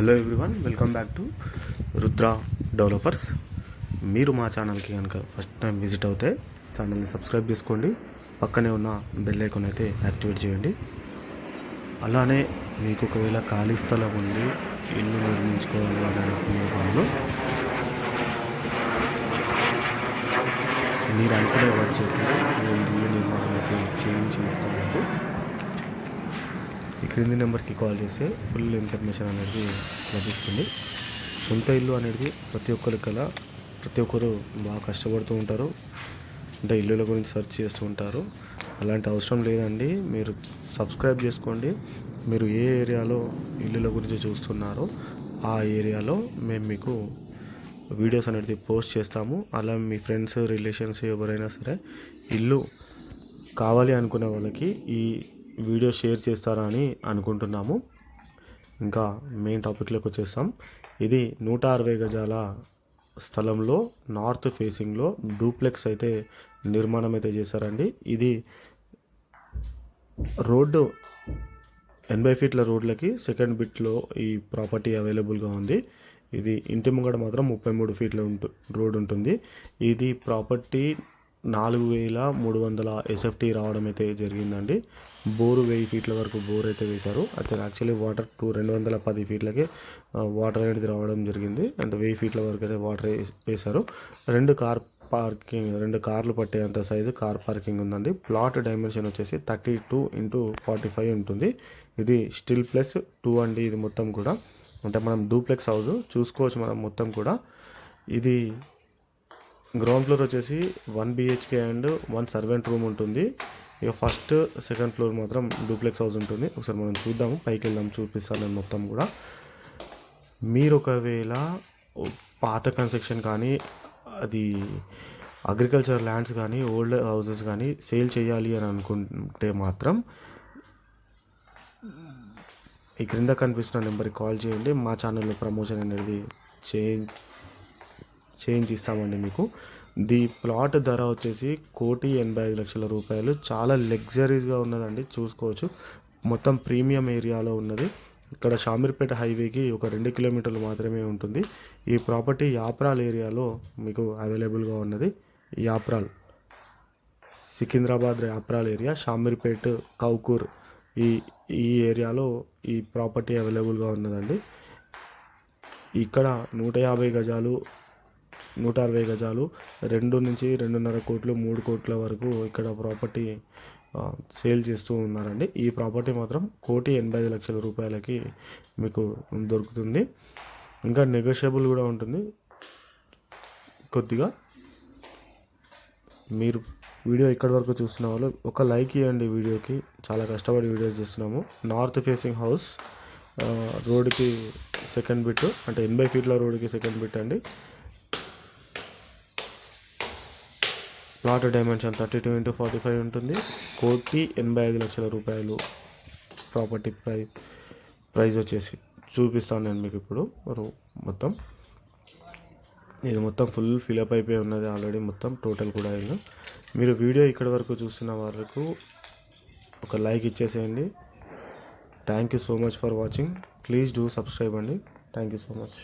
Hello everyone welcome back to Rudra developers మీరు మా ఛానల్కి కనుక ఫస్ట్ టైం విజిట్ అవుతే ఛానల్ని సబ్స్క్రైబ్ చేసుకోండి. పక్కనే ఉన్న బెల్ ఐకాన్ అయితే యాక్టివేట్ చేయండి. అలానే మీకు ఒకవేళ ఖాళీ స్థలం ఉండి ఇల్లు నిర్మించుకోవాలి అని అనుకునే వాళ్ళు మీరు అనుకునే బడ్జెట్లో నేను ఇల్లు నిర్మాణం అయితే చేయించి ఇస్తానండి ఈ క్రింది నెంబర్కి కాల్ చేస్తే ఫుల్ ఇన్ఫర్మేషన్ అనేది లభిస్తుంది. సొంత ఇల్లు అనేది ప్రతి ఒక్కరి కల ప్రతి ఒక్కరు బాగా కష్టపడుతూ ఉంటారు. అంటే ఇల్లుల గురించి సెర్చ్ చేస్తూ ఉంటారు. అలాంటి అవసరం లేదండి. మీరు సబ్స్క్రైబ్ చేసుకోండి. మీరు ఏ ఏరియాలో ఇల్లుల గురించి చూస్తున్నారో ఆ ఏరియాలో మేము మీకు వీడియోస్ అనేది పోస్ట్ చేస్తాము. అలా మీ ఫ్రెండ్స్ రిలేషన్స్ ఎవరైనా సరే ఇల్లు కావాలి అనుకునే వాళ్ళకి ఈ వీడియో షేర్ చేస్తారని అనుకుంటున్నాము. ఇంకా మెయిన్ టాపిక్లోకి వచ్చేస్తాం. ఇది నూట అరవై గజాల స్థలంలో నార్త్ ఫేసింగ్లో డూప్లెక్స్ అయితే నిర్మాణం అయితే చేశారండి. ఇది రోడ్డు ఎనభై ఫీట్ల రోడ్లకి సెకండ్ బిట్లో ఈ ప్రాపర్టీ అవైలబుల్గా ఉంది. ఇది ఇంటి ముంగడ మాత్రం ముప్పై మూడు ఫీట్ల ఉంటు రోడ్ ఉంటుంది. ఇది ప్రాపర్టీ నాలుగు వేల మూడు వందల ఎస్ఎఫ్టీ రావడం అయితే జరిగిందండి. బోరు వెయ్యి ఫీట్ల వరకు బోర్ అయితే వేశారు. అయితే యాక్చువల్లీ వాటర్ టూ రెండు వందల పది ఫీట్లకే వాటర్ అనేది రావడం జరిగింది. అండ్ వెయ్యి ఫీట్ల వరకు అయితే వాటర్ వేశారు. రెండు కార్ పార్కింగ్ రెండు కార్లు పట్టేంత సైజు కార్ పార్కింగ్ ఉందండి. ప్లాట్ డైమెన్షన్ వచ్చేసి thirty two into forty five ఉంటుంది. ఇది స్టిల్ ప్లస్ టూ అండి ఇది మొత్తం కూడా. అంటే మనం డూప్లెక్స్ హౌస్ చూసుకోవచ్చు మనం మొత్తం కూడా. ఇది గ్రౌండ్ ఫ్లోర్ వచ్చేసి one BHK and one servant room ఉంటుంది. ఇక ఫస్ట్ సెకండ్ ఫ్లోర్ మాత్రం డూప్లెక్స్ హౌస్ ఉంటుంది. ఒకసారి మనం చూద్దాము. పైకి వెళ్దాం చూపిస్తాను నేను మొత్తం కూడా. మీరు ఒకవేళ పాత కన్స్ట్రక్షన్ కానీ అది అగ్రికల్చర్ ల్యాండ్స్ కానీ ఓల్డ్ హౌసెస్ కానీ సేల్ చేయాలి అని అనుకుంటే మాత్రం ఈ క్రింద కనిపిస్తున్న నెంబర్కి కాల్ చేయండి. మా ఛానల్లో ప్రమోషన్ అనేది చేంజ్ చేంజ్ ఇస్తామండి మీకు. ది ప్లాట్ ధర వచ్చేసి కోటి ఎనభై ఐదు లక్షల రూపాయలు. చాలా లగ్జరీస్గా ఉన్నదండి చూసుకోవచ్చు. మొత్తం ప్రీమియం ఏరియాలో ఉన్నది. ఇక్కడ షామీర్పేట హైవేకి ఒక రెండు కిలోమీటర్లు మాత్రమే ఉంటుంది. ఈ ప్రాపర్టీ యాప్రాల్ ఏరియాలో మీకు అవైలబుల్గా ఉన్నది. యాప్రాల్ సికింద్రాబాద్ యాప్రాల్ ఏరియా షామీర్పేట్ కౌకూర్ ఈ ఈ ఏరియాలో ఈ ప్రాపర్టీ అవైలబుల్గా ఉన్నదండి. ఇక్కడ నూట యాభై గజాలు నూట అరవై గజాలు. రెండు నుంచి రెండున్నర కోట్లు మూడు కోట్ల వరకు ఇక్కడ ప్రాపర్టీ సేల్ చేస్తూ ఉన్నారండి. ఈ ప్రాపర్టీ మాత్రం కోటి ఎనభై ఐదు లక్షల రూపాయలకి మీకు దొరుకుతుంది. ఇంకా నెగోషియబుల్ కూడా ఉంటుంది. కొద్దిగా మీరు వీడియో ఇక్కడి వరకు చూస్తున్న వాళ్ళు ఒక లైక్ ఇవ్వండి వీడియోకి. చాలా కష్టపడి వీడియోస్ చేస్తున్నాము. నార్త్ ఫేసింగ్ హౌస్ రోడ్కి సెకండ్ బిట్ అంటే ఎనభై ఫీట్ల రోడ్కి సెకండ్ బిట్ అండి. Plot dimension thirty two into forty five ఉంటుంది. కోటి ఎనభై ఐదు లక్షల రూపాయలు ప్రాపర్టీ ప్రై ప్రైస్ వచ్చేసి చూపిస్తాను నేను మీకు ఇప్పుడు. మొత్తం. ఇది మొత్తం ఫుల్ ఫిలప్ అయిపోయి ఉన్నది ఆల్రెడీ మొత్తం టోటల్ కూడా అయినా. మీరు వీడియో ఇక్కడి వరకు చూస్తున్న వాళ్ళకు ఒక లైక్ ఇచ్చేసేయండి. Thank you so much for watching please do subscribe అండి. Thank you so much